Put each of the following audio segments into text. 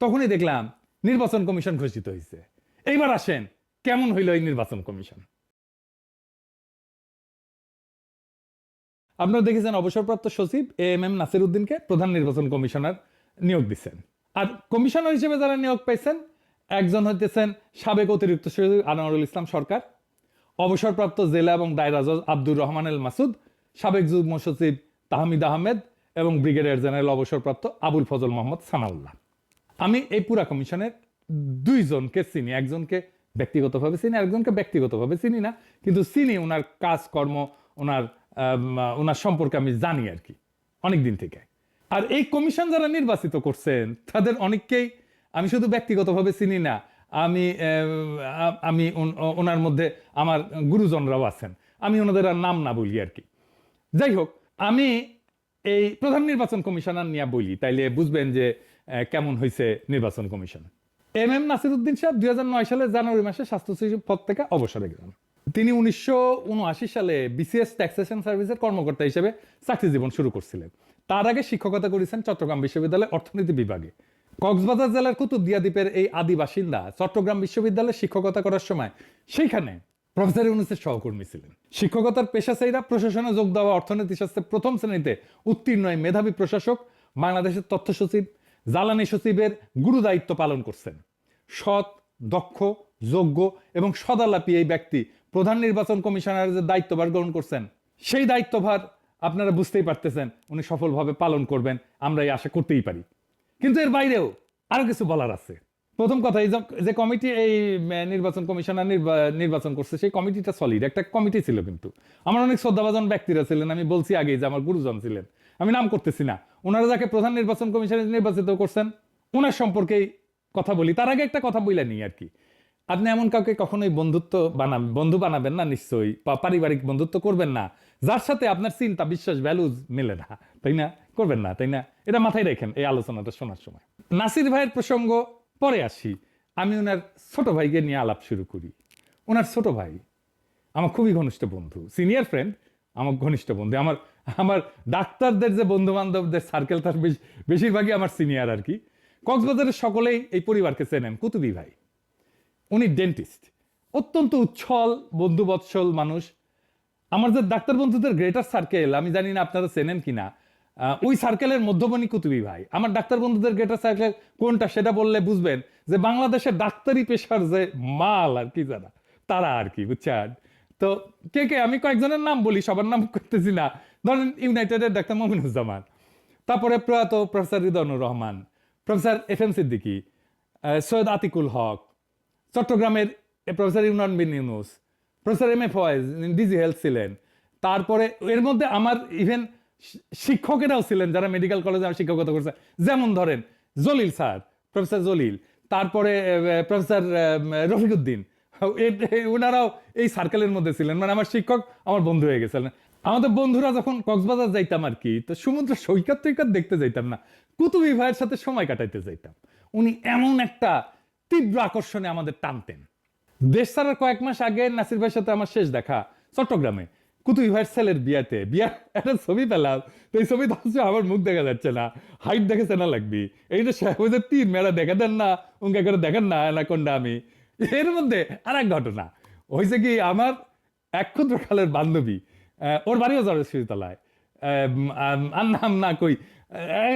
তখনই দেখলাম নির্বাচন কমিশন ঘোষিত হয়েছে এইবার আসেন, কেমন হইল এই নির্বাচন কমিশন? আপনারা দেখেছেন অবসরপ্রাপ্ত সচিব এ এম এম নাসির উদ্দিনকে প্রধান নির্বাচন কমিশনার নিয়োগ দিচ্ছেন। আর কমিশনার হিসেবে যারা নিয়োগ পাইছেন, একজন হইতেছেন সাবেক অতিরিক্ত সচিব আনোয়ারুল ইসলাম সরকার, অবসরপ্রাপ্ত জেলা এবং দায়রা জজ আব্দুর রহমান এল মাসুদ, সাবেক যুগ্ম সচিব তাহমিদ আহমেদ এবং ব্রিগেডিয়ার জেনারেল অবসরপ্রাপ্ত আবুল ফজল মোহাম্মদ সানাউল্লাহ। আমি এই পুরা কমিশনের দুইজনকে চিনি, একজনকে ব্যক্তিগতভাবে চিনি, একজনকে ব্যক্তিগতভাবে চিনি না, কিন্তু চিনি ওনার কাজকর্ম, ওনার ওনার সম্পর্কে আমি জানি আর কি, অনেক দিন থেকে। আর এই কমিশন যারা নির্বাচিত করছেন, তাদের অনেককেই আমি শুধু ব্যক্তিগতভাবে চিনি না, আমি আমি ওনার মধ্যে আমার গুরুজনরাও আছেন, আমি ওনাদের আর নাম না বলি আর কি। যাই হোক, আমি এই প্রধান নির্বাচন কমিশনার নিয়ে বলি, তাইলে বুঝবেন যে কেমন হয়েছে নির্বাচন কমিশন? এম এম নাসিরুদ্দিন সাহেব দুই সালে জানুয়ারি মাসে স্বাস্থ্য সচিব পদ থেকে অবসরে গেলেন। তিনি উনিশশো সালে বিসিএস ট্যাক্সেশন সার্ভিসের কর্মকর্তা হিসেবে চাকরি জীবন শুরু করছিলেন। তার আগে শিক্ষকতা করেছেন চট্টগ্রাম বিশ্ববিদ্যালয়ের অর্থনীতি বিভাগে। কক্সবাজার জেলার কুতুবদিয়া দ্বীপের এই আদি বাসিন্দা চট্টগ্রাম বিশ্ববিদ্যালয়ে শিক্ষকতা করার সময় সেইখানে প্রফেসর ইউনুসের সহকর্মী ছিলেন। শিক্ষকতার পেশাচারীরা প্রশাসনে যোগ দেওয়া অর্থনীতি শাস্ত্রে প্রথম শ্রেণীতে উত্তীর্ণ মেধাবী প্রশাসক, বাংলাদেশের তথ্য সচিব জ্বালানি সচিবের গুরু দায়িত্ব পালন করছেন। সৎ, দক্ষ, যোগ্য এবং সদালাপী এই ব্যক্তি প্রধান নির্বাচন কমিশনারের যে দায়িত্বভার গ্রহণ করছেন, সেই দায়িত্বভার আপনারা বুঝতেই পারতেছেন উনি সফলভাবে পালন করবেন আমরা এই আশা করতেই পারি। কিন্তু এর বাইরেও আরও কিছু বলার আছে। প্রথম কথা, এই যে কমিটি, এই নির্বাচন কমিশনার নির্বাচন করছে, সেই কমিটিটা সলিড একটা কমিটি ছিল কিন্তু। আমার অনেক শ্রদ্ধাভাজন ব্যক্তিরা ছিলেন, আমি বলছি আগে যে আমার গুরুজন ছিলেন। আমি নাম করতেছি না। ওনারা যাকে প্রধান নির্বাচন কমিশনের নির্বাচিত করছেন, ওনার সম্পর্কেই কথা বলি। তার আগে একটা কথা বইলা নিই আর কি। আপনি এমন কাউকে কখনোই বন্ধুত্ব বানাবেন বন্ধু বানাবেন না নিশ্চয়ই, বা পারিবারিক বন্ধুত্ব করবেন না। যার সাথে আপনার চিন্তা, বিশ্বাস ভ্যালুজ মেলে না, তাই না? করবেন না, তাই না? এটা মাথায় রাখেন এই আলোচনাটা শোনার সময়। নাসির ভাইয়ের প্রসঙ্গ পরে আসি। আমি ওনার ছোট ভাইকে নিয়ে আলাপ শুরু করি। ওনার ছোট ভাই আমার খুবই ঘনিষ্ঠ বন্ধু সিনিয়র ফ্রেন্ড আমার ঘনিষ্ঠ বন্ধু, আমার আমার ডাক্তারদের যে বন্ধু বান্ধবদের সার্কেল তার বেশ- বেশিরভাগই আমার সিনিয়র আর কি। কক্সবাজারের সকলেই এই পরিবারকে চেনেন। কুতুবি ভাই। উনি ডেন্টিস্ট অত্যন্ত উচ্ছল বন্ধুবৎসল মানুষ। আমার যে ডাক্তার বন্ধুদের গ্রেটার সার্কেল আমি জানি না আপনারা চেনেন কিনা। আহ, ওই সার্কেলের মধ্যমণি কুতুবি ভাই। আমার ডাক্তার বন্ধুদের গ্রেটার সার্কেল কোনটা সেটা বললে বুঝবেন যে বাংলাদেশের ডাক্তারি পেশার যে মাল আর কি যারা তারা আর কি বুঝছেন? তো কে কে আমি কয়েকজনের নাম বলি সবার নাম করতেছি না। ধরেন ইউনাইটেডের ডাক্তার মমিনুজ্জামান তারপরে প্রয়াত professor Ridnur Rahman, professor F M Siddiqui Syed Atiqul Haque, চট্টগ্রামের professor Yunan bin Yunus, professor M A Foyez, DG health ছিলেন। তারপরে এর মধ্যে আমার ইভেন শিক্ষকেরাও ছিলেন যারা মেডিকেল কলেজে আমার শিক্ষকতা করছে। যেমন ধরেন জলিল স্যার, প্রফেসর জলিল, তারপরে প্রফেসর রফিকুদ্দিন ওনারাও এই সার্কেলের মধ্যে ছিলেন। মানে আমার শিক্ষক, আমার বন্ধু হয়ে গেছিলেন। আমাদের বন্ধুরা যখন কক্সবাজার যাইতাম আর কি, তো সমুদ্র সৈকত টৈকত দেখতে যাইতাম না, কুতুবি ভাইয়ের সাথে সময় কাটাইতে যাইতাম। উনি এমন একটা তীব্র আকর্ষণে আমাদের টানতেন। দেশ ছাড়ার কয়েক মাস আগে নাসির ভাইয়ের সাথে আমার শেষ দেখা, চট্টগ্রামে। কুতুবি ভাইয়ের ছেলের বিয়াতে বিয়া একটা ছবি পেলাম, তো এই ছবি হচ্ছে আমার মুখ দেখা যাচ্ছে না, হাইট দেখেছে না লাগবি। এই যে সাহেবের তীর মেলা দেখা দেন না, উনকে করে দেখেন না কোনটা আমি। এর মধ্যে আর এক ঘটনা হয়েছে কি আমার এক ক্ষুদ্রকালের বান্ধবী ওর বাড়িও জ্বর শিশুতলায় আর নাম না কই।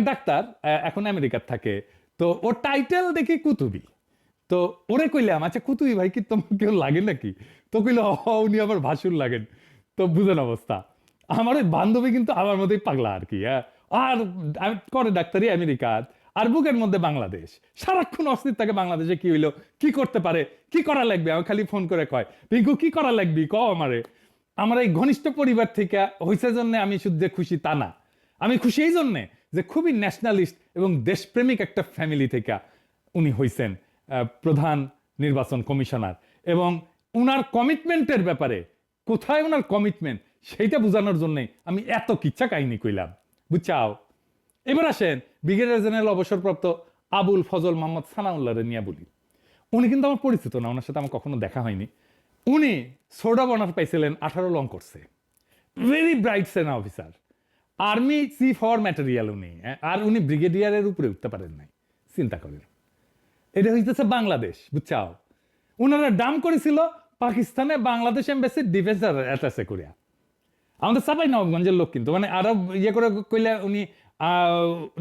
ডাক্তার এখন আমেরিকার থাকে। তো ওর টাইটেল দেখি কুতুবি। তো ওরে কইলাম আচ্ছা কুতুবি ভাই, কি তোমার কেউ লাগে নাকি? তো কইলো উনি আমার ভাসুর লাগেন। তো বুঝেন অবস্থা। আমার ওই বান্ধবী কিন্তু আমার মতোই পাগলা আর কি হ্যাঁ। আর করে ডাক্তারি আমেরিকার। আর বুকের মধ্যে বাংলাদেশ। সারাক্ষণ অস্থির থাকে বাংলাদেশে, কি হইল? কি করতে পারে? কি করা লাগবে? আমার খালি ফোন করে কয়, পিঙ্কু, কি করা লাগবি? ক আমারে। আমার এই ঘনিষ্ঠ পরিবার থেকে হইছে জন্য আমি শুধু খুশি তা না। আমি খুশি এই জন্যে যে খুবই ন্যাশনালিস্ট এবং দেশপ্রেমিক একটা ফ্যামিলি থেকে উনি হইছেন প্রধান নির্বাচন কমিশনার। এবং উনার কমিটমেন্টের ব্যাপারে কোথায় ওনার কমিটমেন্ট সেইটা বোঝানোর জন্যে আমি এত কিচ্ছা কাহিনী কইলাম। বুঝছাও? এবার আসেন ব্রিগেডিয়ার জেনারেল অবসরপ্রাপ্ত আবুল ফজল মোহাম্মদ সানাউল্লাহরে নিয়ে বলি। উনি কিন্তু আমার পরিচিত না ওনার সাথে আমার কখনো দেখা হয়নি। উনি সোডা বনার পাইছিলেন আঠারো লং করছে। ভেরি ব্রাইট সেনা অফিসার আর্মি চিফ হওয়ার ম্যাটেরিয়াল উনি হ্যাঁ, আর উনি ব্রিগেডিয়ারের উপরে উঠতে পারেন নাই। চিন্তা করেন। এটা হইতেছে বাংলাদেশ বুঝছাও? ওনারা ডাম করেছিল পাকিস্তানে বাংলাদেশ এম্বাসির ডিফেন্স অ্যাটাচে করিয়া। আমাদের চাপাই নবাবগঞ্জের লোক কিন্তু মানে আরও ইয়ে করে কইলে উনি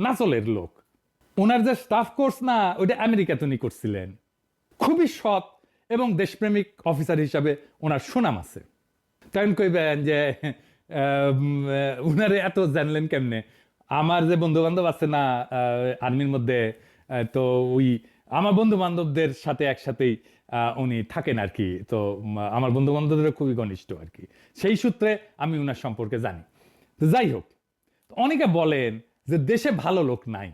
নাচলের লোক। ওনার যে স্টাফ কোর্স না ওইটা আমেরিকাতে উনি করছিলেন। খুবই সৎ এবং দেশপ্রেমিক অফিসার হিসাবে ওনার সুনাম আছে। তখন কইবেন যে উনারে এত জানলেন কেমনে? আমার যে বন্ধু বান্ধব আছে না আর্মির মধ্যে তো ওই আমার বন্ধু বান্ধবদের সাথে একসাথেই উনি থাকেন আর কি তো আমার বন্ধু বান্ধবদের খুবই ঘনিষ্ঠ আর কি সেই সূত্রে আমি উনার সম্পর্কে জানি। তো যাই হোক অনেকে বলেন যে দেশে ভালো লোক নাই।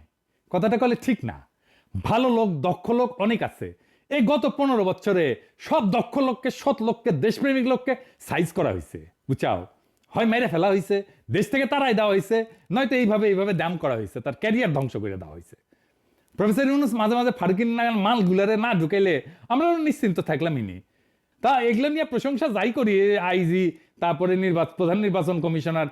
কথাটা কলে ঠিক না। ভালো লোক, দক্ষ লোক অনেক আছে। এই গত পনেরো বছরে সব দক্ষ লোককে, সৎ লোককে, দেশপ্রেমিক লোককে সাইজ করা হয়েছে। বুঝাও? হয় মেরে ফেলা হয়েছে, দেশ থেকে তারাই দেওয়া হয়েছে, নয়তো এইভাবে এইভাবে দাম করা হয়েছে, তার ক্যারিয়ার ধ্বংস করে দেওয়া হয়েছে। প্রফেসর ইউনুস মাঝে মাঝে ফারকিন নাগাল মাল গুলারে না ঢুকাইলে আমরা নিশ্চিন্ত থাকলামই নি। তা এগুলো নিয়ে প্রশংসা যাই করি আইজি, তারপরে নির্বাচন প্রধান নির্বাচন কমিশনার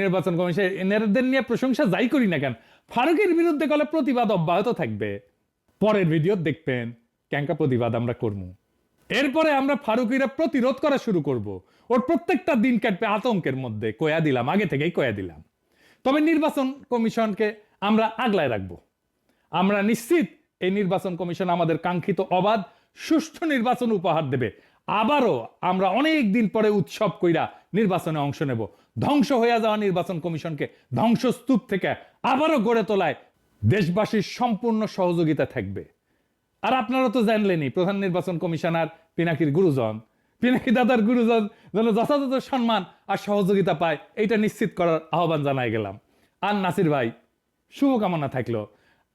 নির্বাচন কমিশন এনাদের নিয়ে প্রশংসা যাই করি না কেন, ফারুকের বিরুদ্ধে কলে প্রতিবাদ অব্যাহত থাকবে। পরের ভিডিও দেখবেন। ক্যাঙ্কা প্রতিবাদ আমরা করব এরপরে আমরা ফারুকিরা প্রতিরোধ করা শুরু করব। ওর প্রত্যেকটা দিন কাটবে আতঙ্কের মধ্যে। কয়া দিলাম, আগে থেকেই কয়া দিলাম। তবে নির্বাচন কমিশনকে আমরা আগলায় রাখব। আমরা নিশ্চিত এই নির্বাচন কমিশন আমাদের কাঙ্ক্ষিত অবাধ, সুষ্ঠু নির্বাচন উপহার দেবে। আবারও আমরা অনেক দিন পরে উৎসব কইরা নির্বাচনে অংশ নেব। ধ্বংস হয়ে যাওয়া নির্বাচন কমিশনকে ধ্বংসস্তূপ থেকে আবারও গড়ে তোলায় দেশবাসীর সম্পূর্ণ সহযোগিতা থাকবে। আর আপনারা তো জানলেনই, প্রধান নির্বাচন কমিশনার পিনাকির গুরুজন। পিনাকি দাদার গুরুজন যেন যথাযথ সম্মান আর সহযোগিতা পায় এটা নিশ্চিত করার আহ্বান জানাই গেলাম। আর নাসির ভাই, শুভকামনা থাকল।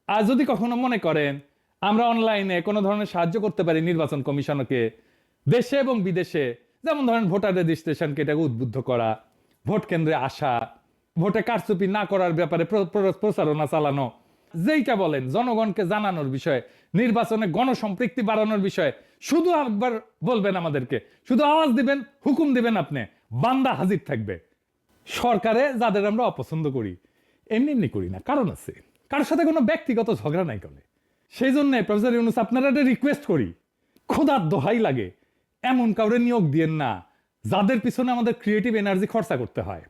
আর যদি কখনো মনে করেন, আমরা অনলাইনে কোনো ধরনের সাহায্য করতে পারি নির্বাচন কমিশনকে, দেশে এবং বিদেশে, যেমন ধরেন ভোটার রেজিস্ট্রেশনকে এটাকে উদ্বুদ্ধ করা, ভোট কেন্দ্রে আসা, ভোটে কারচুপি না করার ব্যাপারে প্র- প্র- প্রচারণা চালানো যেইটা বলেন, জনগণকে জানানোর বিষয়ে, নির্বাচনে গণসম্পৃক্তি বাড়ানোর বিষয়ে, শুধু একবার বলবেন আমাদেরকে, শুধু আওয়াজ দিবেন, হুকুম দিবেন আপনি, বান্দা হাজির থাকবে। সরকারে যাদের আমরা অপছন্দ করি, এমনি এমনি করি না, কারণ আছে, কারোর সাথে কোনো ব্যক্তিগত ঝগড়া নাই করে সেই জন্য প্রফেসর ইউনুস, আপনারা একটা রিকোয়েস্ট করি খোদার দোহাই লাগে, এমন কাউরে নিয়োগ দিয়েন না, যাদের পিছনে আমাদের ক্রিয়েটিভ এনার্জি খরচা করতে হয়।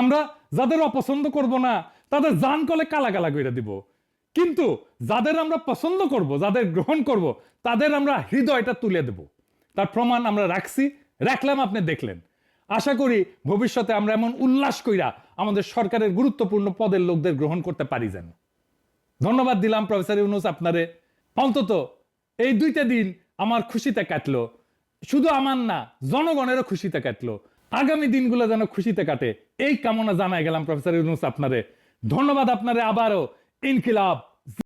আমরা যাদের অপছন্দ করব না তাদের জান কলে কালা কালা করে দিব। কিন্তু যাদের আমরা পছন্দ করব, যাদের গ্রহণ করব, তাদের আমরা হৃদয়টা তুলে দেব। তার প্রমাণ আমরা রাখছি। রাখলাম, আপনি দেখলেন। আশা করি ভবিষ্যতে আমরা এমন উল্লাস কইরা আমাদের সরকারের গুরুত্বপূর্ণ পদের লোকদের গ্রহণ করতে পারি যেন। ধন্যবাদ দিলাম, প্রফেসর ইউনুস, আপনারে। অন্তত এই দুইটা দিন আমার খুশিতে কাটলো। শুধু আমার না, জনগণেরও খুশিতে কাটলো। আগামী দিনগুলো যেন খুশিতে কাটে, এই কামনা জানাই গেলাম, প্রফেসর ইউনুস, আপনারে। ধন্যবাদ আপনারা আবারও। ইনকিলাব।